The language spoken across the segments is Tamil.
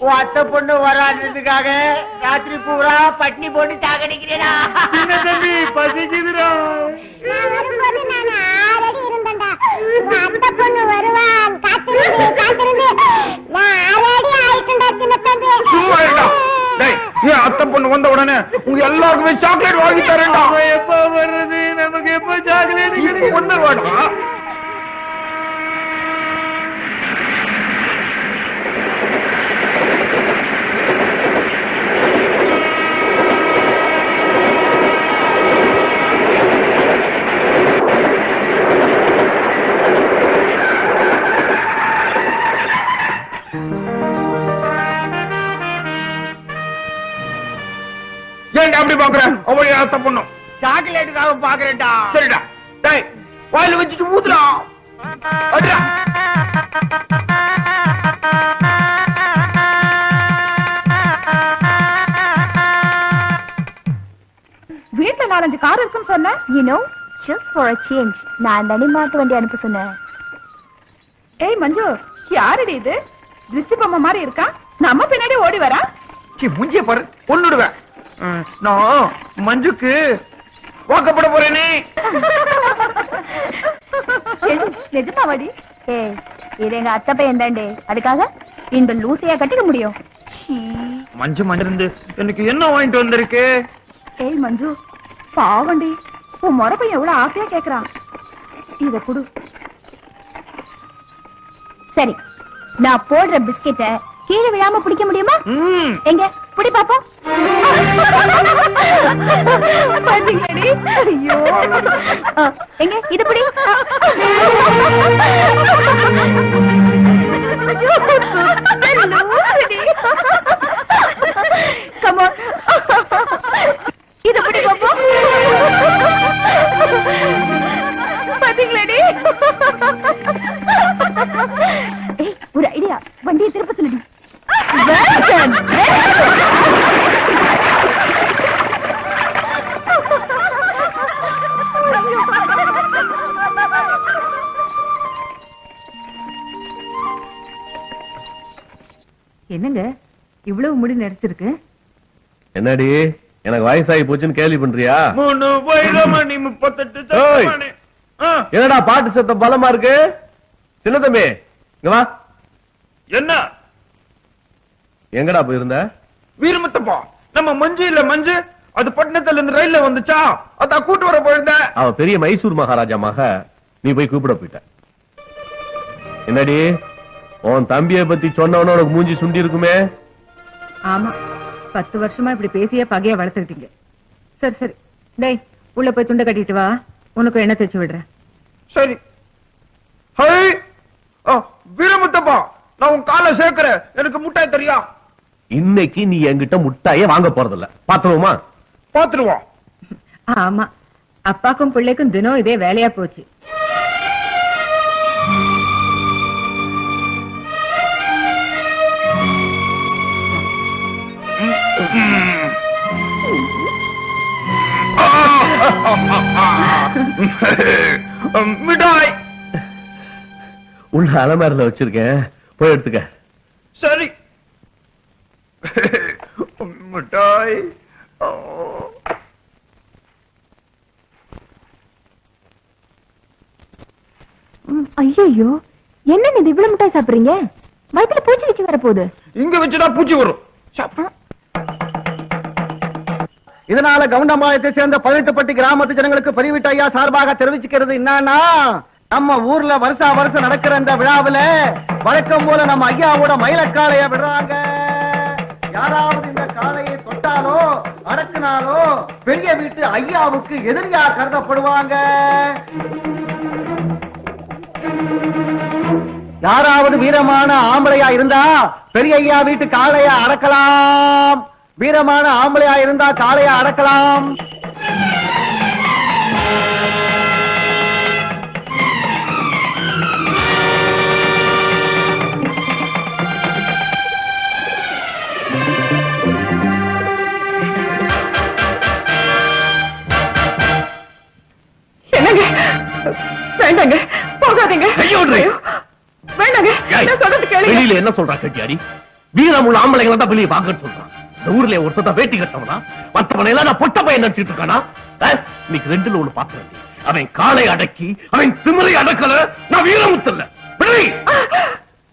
உன் அத்தை பொண்ணு வராததுக்காக ராத்திரி பூரா பட்னி போட்டு சாகடிக்கிறேனா தம்பி பசிக்குதுடா. நான் வரும்போது நான் ஆல்ரெடி இருந்தேன்டா. உன் அத்தை பொண்ணு வந்த உடனே உங்க எல்லாருக்குமே சாக்லேட் வாங்கி தரேன்டா? எப்ப வர்றது? நமக்கு எப்ப சாக்லேட் கிடைக்கும் வந்துருவாடா ஏன்டா அப்படி பாக்குற அவளைய அத்தை பொண்ணும் சாக்லேட்டுக்காக பாக்குறேன்டா சரிடா. டேய் வாயில வச்சுட்டு ஊத்துடா அடிடா. வீட்டுல நாலஞ்சு கார் இருக்குன்னு சொன்ன You know, just for a change, நான் தனி மாட்டு வண்டி அனுப்ப சொன்னேன். ஏய் மஞ்சு யாரடி இது? திருஷ்டி பொம்மை மாதிரி இருக்கா? நம்ம பின்னாடி ஓடி வரா? சீ முஞ்சிய பாரு கொன்னுடுவேன் நான் மஞ்சுக்கு வாக்கப்பட போறேனே. நிஜமாவாடி? இது எங்க அத்தை பையன் தாண்டே. அதுக்காக இந்த லூசையா கட்டிக்க முடியும். மஞ்சு மஞ்சிருந்து எனக்கு என்ன வாங்கிட்டு வந்திருக்கு? ஏய் மஞ்சு பாவண்டி உன் முறை பையன் எவ்வளவு ஆசையா கேக்குறான். இத குடு. சரி நான் போடுற பிஸ்கெட்ட கீழே விழாம பிடிக்க முடியுமா? எங்க? புடி பாப்போம் பாத்தீங்களாடி? ஐயோ. எங்க? இது புடி. Come on. இது புடி பாப்போம் பாத்தீங்களாடி? என்னங்க? இவ்வளவு முடி நெரிச்சிருக்கு? என்னடி? எனக்கு வயசாகி போச்சுன்னு கேள்வி பண்றியா? மூணு வைரமணி முப்பத்தெட்டு என்னடா பாட்டு சத்தம் பலமா இருக்கு? சின்ன தம்பி இங்க வா. என்ன? எங்கடா போயிருந்த? வீரமுத்தப்பா. நம்ம மஞ்சு இல்ல மஞ்சு அது பட்டணத்துல இருந்து ரயில்ல வந்துச்சா? அதான் கூட்டு வர போயிருந்தேன் அவ பெரிய மைசூர் மகாராஜா மக. நீ போய் கூப்பிட போயிட்ட. என்னடி? உன் தம்பியை பத்தி சொன்னவன உனக்கு மூஞ்சி சுண்டி இருக்குமே? ஆமா. பத்து வருஷமா இப்படி பேசியே பகைய வளர்த்துக்கிட்டீங்க. சரி சரி. டேய் உள்ள போய் துண்டை கட்டிட்டு வா. உனக்கு எண்ணெய் தேய்ச்சி விடுறேன். சரி. வீரமுத்தப்பா நான் உன் காலை சேர்க்கிறேன். எனக்கு முட்டாய் தெரியா? இன்னைக்கு நீ என்கிட்ட முட்டாயே வாங்க போறதில்ல. பாத்துருவோமா? பாத்துருவோம். ஆமா. அப்பாக்கும் பிள்ளைக்கும் தினம் இதே வேலையா போச்சு. மிட்டாய் உள்ள அலமாரில வச்சிருக்கேன். போய் எடுத்துக்க. சரி. மிட்டாய். ஐயோ என்ன இது இவ்வளவு மிட்டாய் சாப்பிடுறீங்க? வயித்துல பூச்சி வச்சு வரப்போகுது. இங்க வச்சுட்டா பூச்சி வரும். சாப்பிடு. இதனால கவுண்டம்பாளையத்தை சேர்ந்த பதினெட்டுப்பட்டி கிராமத்து ஜனங்களுக்கு பதிவிட்ட ஐயா சார்பாக தெரிவிச்சுக்கிறது என்னன்னா நம்ம ஊர்ல வருஷா வருஷம் நடக்கிற இந்த விழாவுல வழக்கம் போல நம்ம ஐயாவோட மயிலக்காளைய விடுறாங்க. யாராவது இந்த காளையை தொட்டாலோ அடக்குனாலோ பெரிய வீட்டு ஐயாவுக்கு எதிரியா கருதப்படுவாங்க. யாராவது வீரமான ஆம்பளையா இருந்தா பெரிய ஐயா வீட்டு காளைய அடக்கலாம். வீரமான ஆம்பளையா இருந்தா காளைய அடக்கலாம். என்னங்க? வேண்டாங்க போகாதீங்க. வேண்டாங்க. நான் சொல்றது கேளுங்க. வெளியில என்ன சொல்றா கட்டியாடி வீரமுள்ள ஆம்பளைங்களை தான் வெளியே பார்க்க சொல்றான் இந்த ஊர்ல ஒருத்தன் வேட்டி கட்டவனா மற்றவனை எல்லாம் நான் பொட்ட பையன் நினைச்சிட்டு இருக்கானா? இன்னைக்கு ரெண்டுல ஒண்ணு பாக்குறேன் அவன் காலை அடக்கி அவன் திமிரை அடக்கல நான் வீரமுத்தல்ல விடுவி!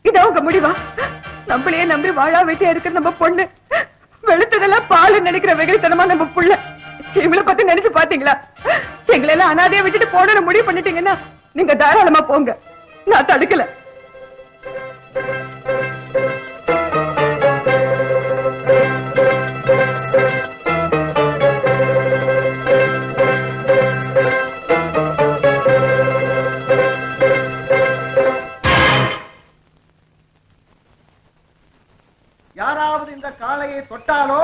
இது அவங்க முடிவா? நம்மளையே நம்பி வாழா வெட்டியா இருக்கிற நம்ம பொண்ணு. வெளுத்ததெல்லாம் பால் நினைக்கிற வெகுளித்தனமா நம்ம புள்ள. இவளை பத்தி நினைச்சு பாத்தீங்களா? எங்களை எல்லாம் அனாதையா விட்டுட்டு போன முடிவு பண்ணிட்டீங்கன்னா நீங்க தாராளமா போங்க. நான் தடுக்கல. காளையை தொட்டாலோ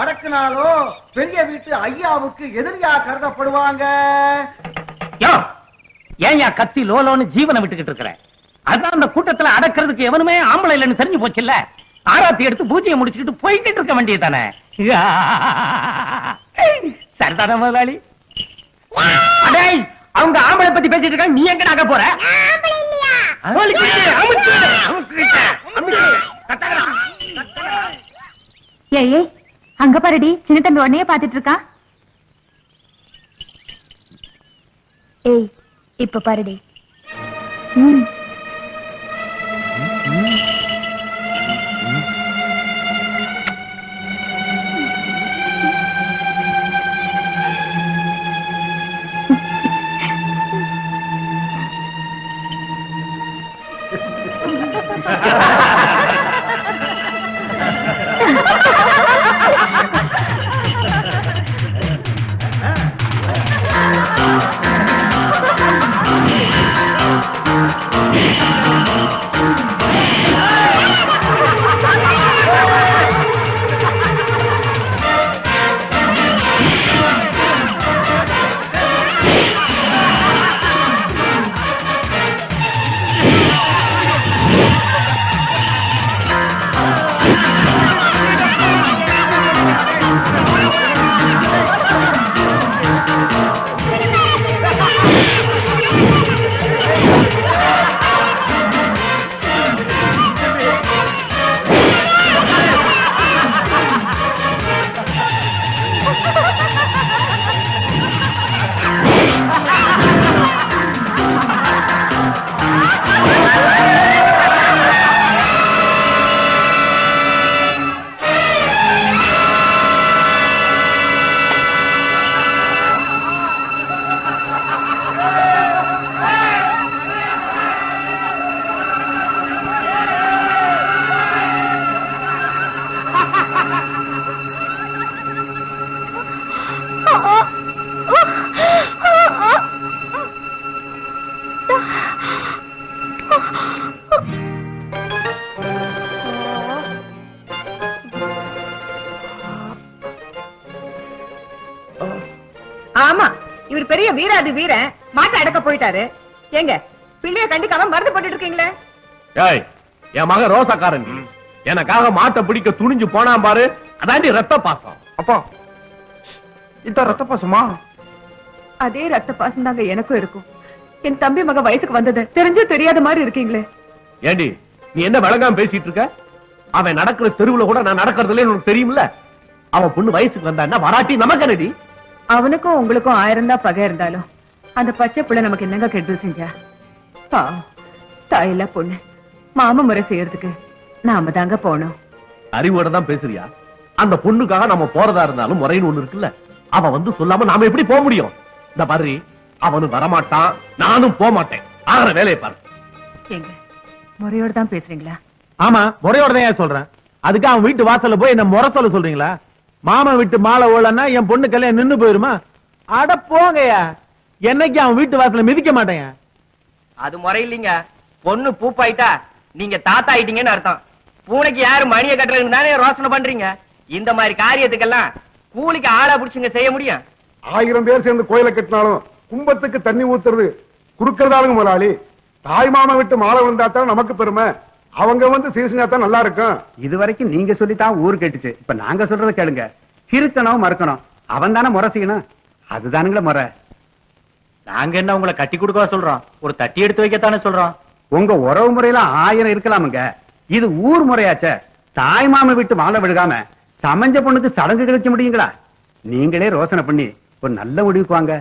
அடக்குனாலோ பெரிய வீட்டு ஐயாவுக்கு எதிரியா கருதப்படுவாங்க? யோ ஏன்யா கத்தி லோலோன்னு ஜீவனை விட்டுக்கிட்டு இருக்கிற? அதான் அந்த கூட்டத்துல அடக்கிறதுக்கு எவனுமே ஆம்பளை இல்லைன்னு தெரிஞ்சு போச்சுல்ல? ஆராத்தி எடுத்து பூஜையை முடிச்சுக்கிட்டு போய்கிட்டு இருக்க வேண்டியதானே சரிதானே முதலாளி? அடேய் அவங்க ஆம்பளை பத்தி பேசிட்டு இருக்காங்க நீ எங்க நகை போற? ஆம்பளை இல்லையா? ஏய் ஏய் அங்க பாருடி சின்ன தம்பி உடனே பாத்துட்டு இருக்கா ஏய் இப்ப பாருடி. ம். Oh, இவர் பெரிய வீராதி வீரன். மாட்டை அடக்க போயிட்டாரு. ஏங்க பிள்ளைய கண்டிக்காம மருந்து போட்டுட்டு இருக்கீங்களே ஏய் என் மகன் ரோசக்காரன். எனக்காக மாட்டை பிடிக்க துணிஞ்சு போனா பாரு. அதாண்டி ரத்த பாசம். அப்பா இதான் ரத்த பாசமா? அதே ரத்த பாசம் தாங்க எனக்கும் இருக்கும். என் தம்பி மக வயசுக்கு வந்தது தெரிஞ்சு தெரியாத மாதிரி இருக்கீங்களே. ஏண்டி நீ என்ன விளங்காம பேசிட்டு இருக்க? அவன் நடக்கிற தெருவுல கூட நான் நடக்கிறதுல உனக்கு தெரியும்ல? அவன் பொண்ணு வயசுக்கு வந்தான்னா வராட்டி நமக்கு என்னடி? அவனுக்கும் உங்களுக்கும் ஆயிரம் தான் பகை இருந்தாலும் அந்த பச்சை புள்ள நமக்கு என்னங்க கெடுதல் செஞ்சா? பாவம் தாயில்ல பொண்ணு. மாம முறை செய்யறதுக்கு நாம தாங்க போனோம். அறிவோட தான் பேசுறியா? அந்த பொண்ணுக்காக நம்ம போறதா இருந்தாலும் முறைன்னு ஒண்ணு இருக்குல்ல. அவன் வந்து சொல்லாம நாம எப்படி போக முடியும்? இந்த மாதிரி அவனு வரமாட்டான் நானும் போக மாட்டேன். ஆகிற வேலையை பாரு. ஏங்க முறையோட தான் பேசுறீங்களா? ஆமா முறையோட தான் சொல்றேன்? அதுக்கு அவன் வீட்டு வாசல்ல போய் என்ன முறை சொல்ல சொல்றீங்களா? மாமன் வீட்டு மாலை ஓடலன்னா என் பொண்ணு கல்யாணம் நின்னு போயிருமா? அட போங்கய்யா. என்னைக்கு அவன் வீட்டு வாசல்ல மிதிக்க மாட்டேங்க அது முறை இல்லைங்க பொண்ணு பூப்பாயிட்டா நீங்க தாத்தா ஆயிட்டீங்கன்னு அர்த்தம். பூனைக்கு யாரு மணியை கட்டுறதுன்னு தானே ரோசனை பண்றீங்க? இந்த மாதிரி காரியத்துக்கெல்லாம் கூலிக்கு ஆளா புடிச்சுங்க செய்ய முடியும். ஆயிரம் பேர் சேர்ந்து கோயிலை கட்டினாலும் கும்பத்துக்கு தண்ணி ஊத்துறது குடுக்கறதாலுங்க முதலாளி. தாய் மாமா விட்டு மாலை வந்தா தான் நமக்கு பெருமை. அவங்க வந்து சீசனா தான் நல்லா இருக்கும். இது வரைக்கும் நீங்க சொல்லித்தான் ஊர் கேட்டுச்சு. இப்ப நாங்க சொல்றத கேளுங்க. திருத்தணும் மறக்கணும். அவன் தானே முறை செய்யணும் அதுதானுங்களே முறை. நாங்க என்ன உங்களை கட்டி கொடுக்க சொல்றோம்? ஒரு தட்டி எடுத்து வைக்கத்தானே சொல்றோம்? உங்க உறவு முறையில ஆயிரம் இருக்கலாமுங்க. இது ஊர் முறையாச்சே. தாய் மாமன் விட்டு மாலை விழுகாம சமஞ்ச பொண்ணுக்கு சடங்கு கழிக்க முடியுங்களா? நீங்களே ரோசனை பண்ணி ஒரு நல்ல முடிவுக்கு வாங்க.